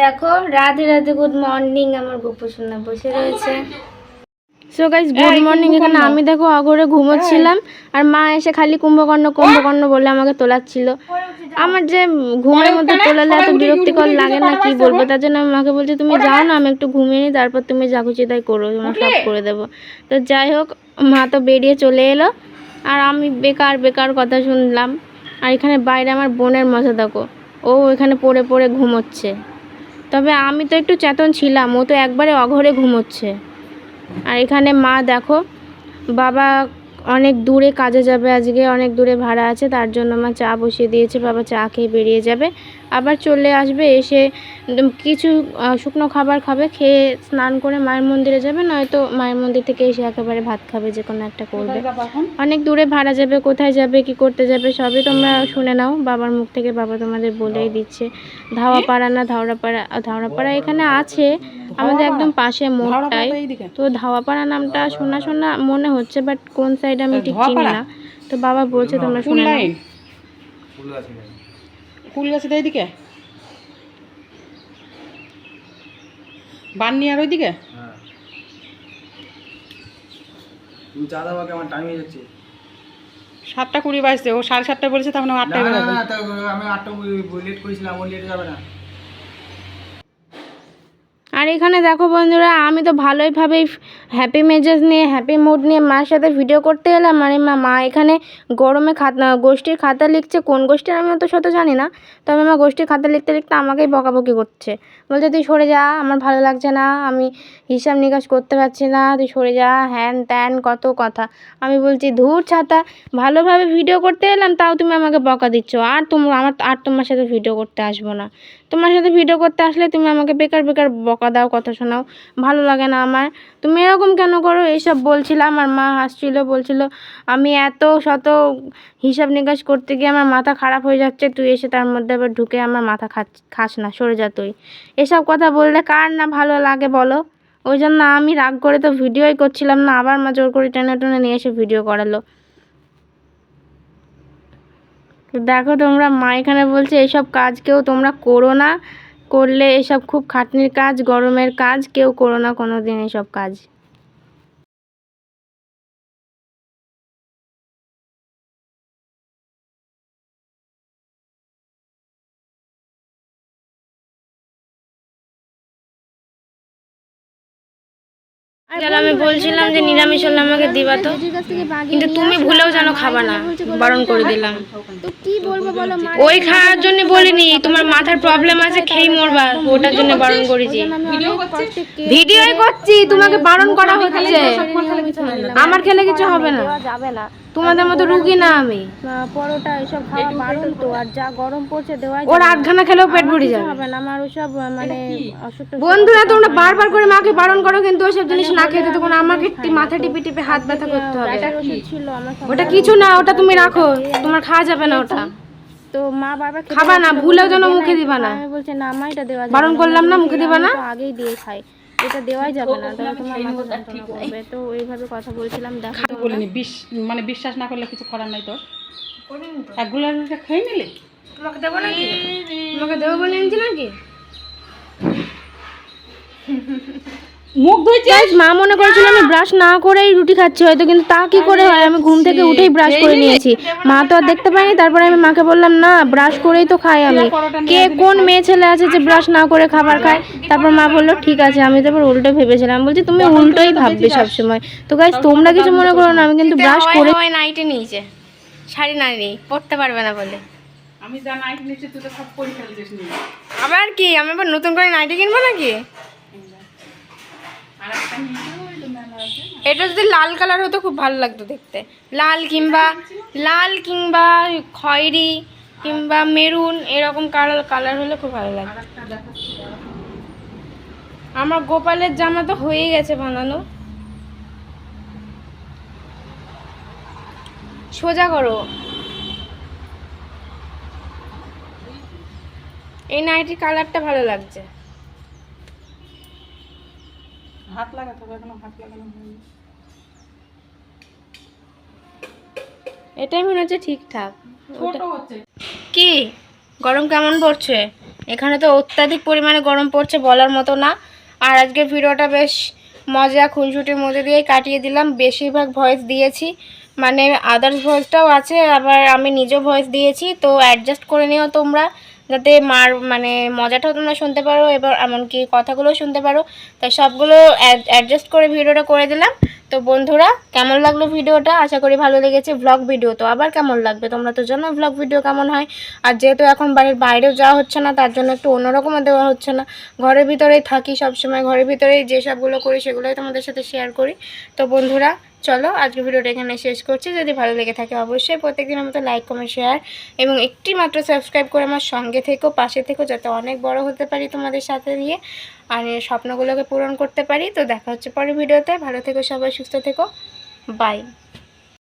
দেখো Radhe Radhe good morning আমার গোপু সোনা বসে রয়েছে। সো গাইজ গুড মর্নিং এখানে আমি দেখো অগরে ঘুমোচ্ছিলাম আর মা এসে খালি কুম্ভকর্ণ কুম্ভকর্ণ বলে আমাকে তোলাচ্ছিল। আমার যে ঘুমের মধ্যে তোলালে এত বিরক্তিকর লাগে না কি বলব? তার জন্য আমি মাকে বলছি তুমি যাও না আমি একটু ঘুমিয়ে নিই তারপর তুমি যা খুশি তাই করো তোমার সব করে দেবো। তো যাই হোক মা তো বেরিয়ে চলে এলো আর আমি বেকার বেকার কথা শুনলাম। আর এখানে বাইরে আমার বোনের মজা দেখো। ও এখানে পড়ে পড়ে ঘুমোচ্ছে। তবে আমি তো একটু চেতন ছিলাম, ও তো একবারে অঘরে ঘুমোচ্ছে। আর এখানে মা দেখো, বাবা অনেক দূরে কাজে যাবে আজকে, অনেক দূরে ভাড়া আছে, তার জন্য মা চা বসিয়ে দিয়েছে, বাবা চা খেয়ে বেরিয়ে যাবে। আবার চলে আসবে এসে কিছু শুকনো খাবার খাবে খেয়ে স্নান করে মায়ের মন্দিরে যাবে নয়তো মায়ের মন্দির থেকে এসে একেবারে ভাত খাবে যে কোনো একটা করবে। অনেক দূরে ভাড়া যাবে কোথায় যাবে কি করতে যাবে সবই তোমরা শুনে নাও। বাবার মুখ থেকে বাবা তোমাদের বলেই দিচ্ছে। ধাওয়াপাড়া না ধাওড়াপাড়া ধাওড়াপাড়া এখানে আছে। আমাদের একদম পাশে মোড়টাই। তো ধাওয়াপাড়া নামটা শোনা শোনা মনে হচ্ছে বাট কোন সাইড আমি ঠিক চিনি না। তো বাবা বলছে তোমরা শুনে নাও। ফুল গাছের এইদিকে? আর ওইদিকে? হ্যাঁ। তুমি চা দাও আমার টাইম হয়ে যাচ্ছে। সাতটা কুড়ি বাজছে ও সাড়ে সাতটায় বলেছে তখন আটটা আটটায় আমি আটটা লেট করেছিলাম ও লেট যাবে না। আর এখানে দেখো বন্ধুরা, আমি তো ভালোইভাবেই হ্যাপি মেজাজ নিয়ে হ্যাপি মুড নিয়ে মার সাথে ভিডিও করতে এলাম। মানে মা মা এখানে গরমে খাতা গোষ্ঠীর খাতা লিখছে। কোন গোষ্ঠীর আমি অত শত জানি না, তবে মা গোষ্ঠীর খাতা লিখতে লিখতে আমাকেই বকাবকি করছে। বলছে, তুই সরে যা, আমার ভালো লাগছে না, আমি হিসাব নিকাশ করতে পারছি না, তুই সরে যা, হ্যান ত্যান, কত কথা। আমি বলছি, ধূর ছাতা, ভালোভাবে ভিডিও করতে এলাম, তাও তুমি আমাকে বকা দিচ্ছ। আর তোমরা আমার আর তোমার সাথে ভিডিও করতে আসব না। তোমার সাথে ভিডিও করতে আসলে তুমি আমাকে বেকার বেকার বকা দাও, কথা শোনাও। ভালো লাগে না আমার। তুমি এরকম কেন করো? এইসব বলছিলাম আমার মা হাসছিল, বলছিল, আমি এত শত হিসাব নিকাশ করতে গিয়ে আমার মাথা খারাপ হয়ে যাচ্ছে, তুই এসে তার মধ্যে আবার ঢুকে আমার মাথা খাস না, সরে যা তুই। এসব কথা বললে কার না ভালো লাগে বলো? ওই জন্য আমি রাগ করে তো ভিডিওই করছিলাম না, আবার মা জোর করে টেনে টেনে নিয়ে এসে ভিডিও করালো। দেখো তোমরা, মা এখানে বলছে, এইসব কাজ কেউ তোমরা করো না। করলে এসব খুব খাটনির কাজ গরমের কাজ কেউ করো না কোনো দিন এসব কাজ। আমি বলছিলাম যে নিরামিষ হলে আমাকে দিবা তো। কিন্তু তুমি ভুলেও যেন খাবা না বারণ করে দিলাম। তো কি বলব বলো ওই খাওয়ার জন্য বলিনি তোমার মাথার প্রবলেম আছে খেয়ে মরবা ওটার জন্য বারণ করেছি। ভিডিওই করছি তোমাকে বারণ করা হচ্ছে। আমার খেলে কিছু হবে না। যাবে না। তোমাদের মতো রুগী না আমি। পরোটা এসব খাওয়া বারণ তো আর যা গরম পড়ছে দেওয়া ওর আধখানা খেলেও পেট ভরে যাবে। হবে না আমার ওসব মানে বন্ধুরা তোমরা বারবার করে মাকে বারণ করো কিন্তু ওসব জিনিস না খেতে তখন আমাকে টি- মাথা টিপে টিপে হাত ব্যথা করতে হবে। ওটা কিছু না ওটা তুমি রাখো তোমার খাওয়া যাবে না ওটা। তো মা বারবার খাবা না ভুলেও যেন মুখে দিবা না। আমি বলছে না মা এটা দেওয়া বারণ করলাম না মুখে দিবা না? আগেই দিয়ে খাই। এটা দেওয়াই যাবে না তাহলে তোমার মাথা যন্ত্রণা করবে। তো ওইভাবে কথা বলছিলাম দেখো তো বলিনি বিশ মানে বিশ্বাস না করলে কিছু করার নাই তোর। এক খেয়ে নিলে? তোমাকে দেবো নাকি? তোমাকে দেবো বলে এনেছি নাকি মুখ ধুইছে মা মনে করেছিল আমি ব্রাশ না করেই রুটি খাচ্ছি হয়তো কিন্তু তা কি করে হয়? আমি ঘুম থেকে উঠেই ব্রাশ করে নিয়েছি। মা তো আর দেখতে পাইনি তারপরে আমি মাকে বললাম না ব্রাশ করেই তো খাই আমি। কে কোন মেয়ে ছেলে আছে যে ব্রাশ না করে খাবার খায়? তারপর মা বলল ঠিক আছে আমি তারপর উল্টো ভেবেছিলাম। বলছি তুমি উল্টোই ভাববে সবসময়। তো গাইজ তোমরা কিছু মনে করো না আমি কিন্তু ব্রাশ করে নাইটে নিয়েছে শাড়ি না নেই পড়তে পারবে না বলে। আমি যা নাইট নিচ্ছি তুই তো সব পরীক্ষা আবার কি? আমি আবার নতুন করে নাইটি কিনবো নাকি আর একটা নিয়ে ওই তো মেলা আছে এটা যদি লাল কালার হতো, খুব ভালো লাগতো দেখতে। লাল কিংবা লাল কিংবা খয়েরি কিংবা মেরুন, এরকম কালার কালার হলে খুব ভালো দেখাচ্ছি আমার গোপালের জামা তো হয়ে গেছে বানানো। সোজা করো। এই নাইটির কালারটা ভালো লাগছে। হাত লাগাতে হবে এখনও হাত লাগানো হয়নি। এটাই মনে হচ্ছে ঠিকঠাক। কি? গরম কেমন পড়ছে? এখানে তো অত্যাধিক পরিমাণে গরম পড়ছে বলার মতো না। আর আজকের ভিডিওটা বেশ মজা খুনসুটির মধ্যে দিয়েই কাটিয়ে দিলাম। বেশিরভাগ ভয়েস দিয়েছি। মানে আদার্স ভয়েসটাও আছে আবার আমি নিজেও ভয়েস দিয়েছি। তো অ্যাডজাস্ট করে নিও তোমরা। যাতে মার মানে মজাটাও তোমরা শুনতে পারো, এবার এমনকি কথাগুলো শুনতে পারো। তাই সবগুলো অ্যাডজাস্ট করে ভিডিওটা করে দিলাম। তো বন্ধুরা, কেমন লাগল ভিডিওটা? আশা করি ভালো লেগেছে ব্লগ ভিডিও তো আবার কেমন লাগবে? তোমরা তো জানো ভ্লগ ভিডিও কেমন হয়। আর যেহেতু এখন বাড়ির বাইরেও যাওয়া হচ্ছে না, তার জন্য একটু অন্যরকমও দেওয়া হচ্ছে না। ঘরের ভিতরেই থাকি সবসময়। ঘরের ভিতরেই যেসবগুলো করি, সেগুলোই তোমাদের সাথে শেয়ার করি। তো বন্ধুরা চলো আজকে ভিডিওটা এখানে শেষ করছি। যদি ভালো লেগে থাকে অবশ্যই প্রত্যেকদিনের মতো লাইক কমেন্ট শেয়ার এবং একটি মাত্র সাবস্ক্রাইব করে আমার সঙ্গে থেকো, পাশে থেকো, যাতে অনেক বড় হতে পারি তোমাদের সাথে নিয়ে আর স্বপ্নগুলোকে পূরণ করতে পারি। তো দেখা হচ্ছে পরের ভিডিওতে। ভালো থেকো সবাই, সুস্থ থেকো। বাই